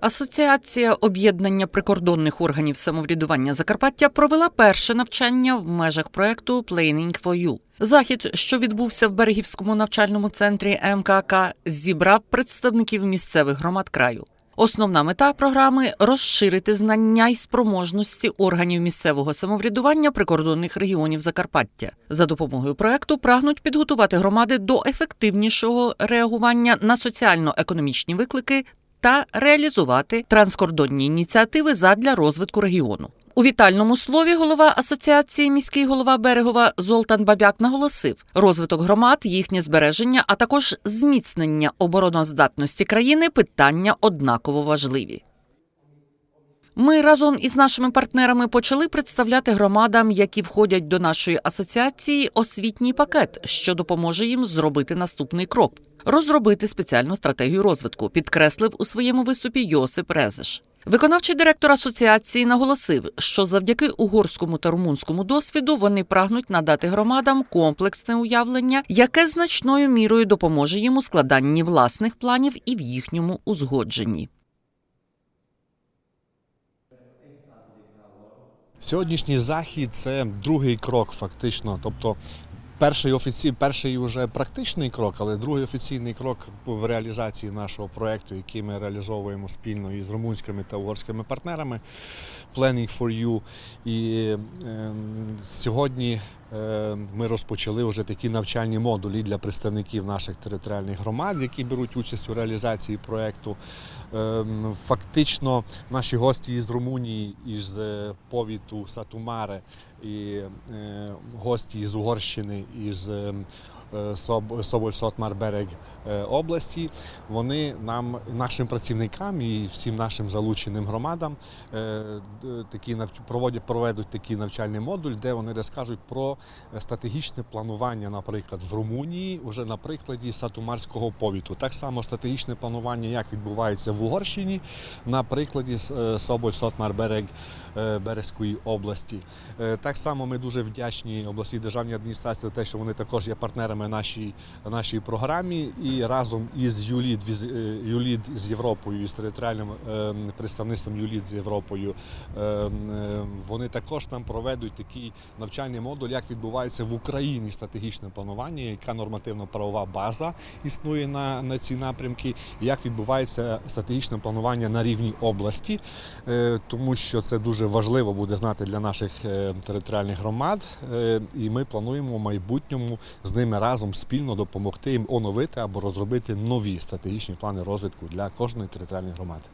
Асоціація об'єднання прикордонних органів самоврядування Закарпаття провела перше навчання в межах проекту Planning for You. Захід, що відбувся в Берегівському навчальному центрі МКК, зібрав представників місцевих громад краю. Основна мета програми розширити знання й спроможності органів місцевого самоврядування прикордонних регіонів Закарпаття. За допомогою проекту прагнуть підготувати громади до ефективнішого реагування на соціально-економічні виклики та реалізувати транскордонні ініціативи задля розвитку регіону. У вітальному слові голова асоціації міський голова Берегова Золтан Бабяк наголосив, розвиток громад, їхнє збереження, а також зміцнення обороноздатності країни питання однаково важливі. Ми разом із нашими партнерами почали представляти громадам, які входять до нашої асоціації, освітній пакет, що допоможе їм зробити наступний крок розробити спеціальну стратегію розвитку, підкреслив у своєму виступі Йосип Резеш. Виконавчий директор асоціації наголосив, що завдяки угорському та румунському досвіду вони прагнуть надати громадам комплексне уявлення, яке значною мірою допоможе їм у складанні власних планів і в їхньому узгодженні. Сьогоднішній захід це другий крок, фактично. Тобто, перший офіцій, перший вже практичний крок, але другий офіційний крок в реалізації нашого проєкту, який ми реалізовуємо спільно із румунськими та угорськими партнерами Planning for You. І е, сьогодні ми розпочали вже такі навчальні модулі для представників наших територіальних громад, які беруть участь у реалізації проекту. Ем, Фактично, наші гості із Румунії, із е, повіту Сатумаре, і е, гості з Угорщини, із е, Соболь Сотмар Берег е, області. Вони нам, нашим працівникам і всім нашим залученим громадам е, такі проводять, проведуть такий навчальний модуль, де вони розкажуть про е, стратегічне планування, наприклад, в Румунії, уже на прикладі Сатумарського повіту. Так само стратегічне планування, як відбувається в Угорщині, на прикладі Соболь Сотмар Берег е, Березької області. Е, Так само ми дуже вдячні обласній державній адміністрації за те, що вони також є партнерами нашій, нашій програмі. І разом із ЮЛІД, е, ЮЛІД з Європою, з територіальним е, представництвом ЮЛІД з Європою, е, вони також нам проведуть такий навчальний модуль, як відбувається в Україні стратегічне планування, яка нормативно-правова база існує на, на ці напрямки, і як відбувається стратегічне планування на рівні області, тому що це дуже важливо буде знати для наших територіальних громад. І ми плануємо в майбутньому з ними разом спільно допомогти їм оновити або розробити нові стратегічні плани розвитку для кожної територіальної громади.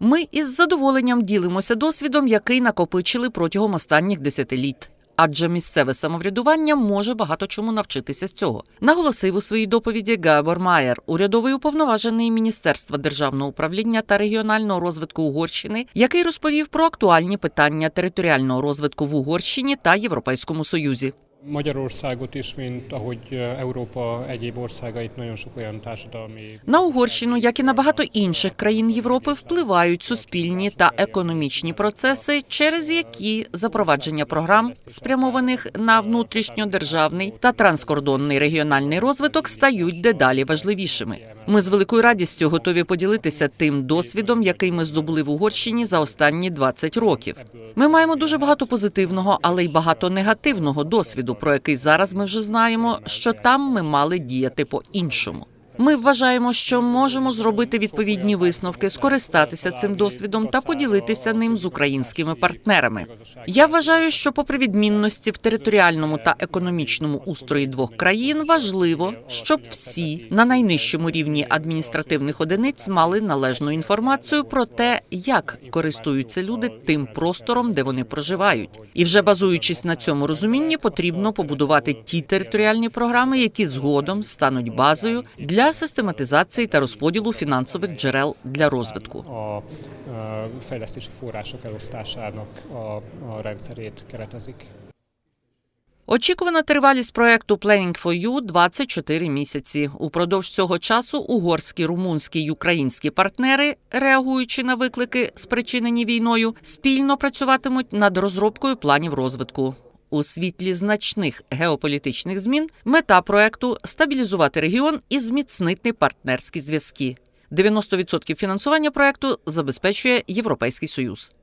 Ми із задоволенням ділимося досвідом, який накопичили протягом останніх десятиліть. Адже місцеве самоврядування може багато чому навчитися з цього, наголосив у своїй доповіді Габор Майер, урядовий уповноважений Міністерства державного управління та регіонального розвитку Угорщини, який розповів про актуальні питання територіального розвитку в Угорщині та Європейському Союзі. Magyarországot is, mint ahogy Európa egyéb országait nagyon sok olyan társadalmi... На Угорщину, як і на багато інших країн Європи, впливають суспільні та економічні процеси, через які запровадження програм, спрямованих на внутрішньодержавний та транскордонний регіональний розвиток, стають дедалі важливішими. Ми з великою радістю готові поділитися тим досвідом, який ми здобули в Угорщині за останні 20 років. Ми маємо дуже багато позитивного, але й багато негативного досвіду, про який зараз ми вже знаємо, що там ми мали діяти по-іншому. Ми вважаємо, що можемо зробити відповідні висновки, скористатися цим досвідом та поділитися ним з українськими партнерами. Я вважаю, що, попри відмінності в територіальному та економічному устрої двох країн, важливо, щоб всі на найнижчому рівні адміністративних одиниць мали належну інформацію про те, як користуються люди тим простором, де вони проживають. І вже базуючись на цьому розумінні, потрібно побудувати ті територіальні програми, які згодом стануть базою для систематизації та розподілу фінансових джерел для розвитку. Keretezik. Очікувана тривалість проекту Planning for You – 24 місяці. Упродовж цього часу угорські, румунські й українські партнери, реагуючи на виклики, спричинені війною, спільно працюватимуть над розробкою планів розвитку. У світлі значних геополітичних змін мета проекту стабілізувати регіон і зміцнити партнерські зв'язки. 90% фінансування проекту забезпечує Європейський Союз.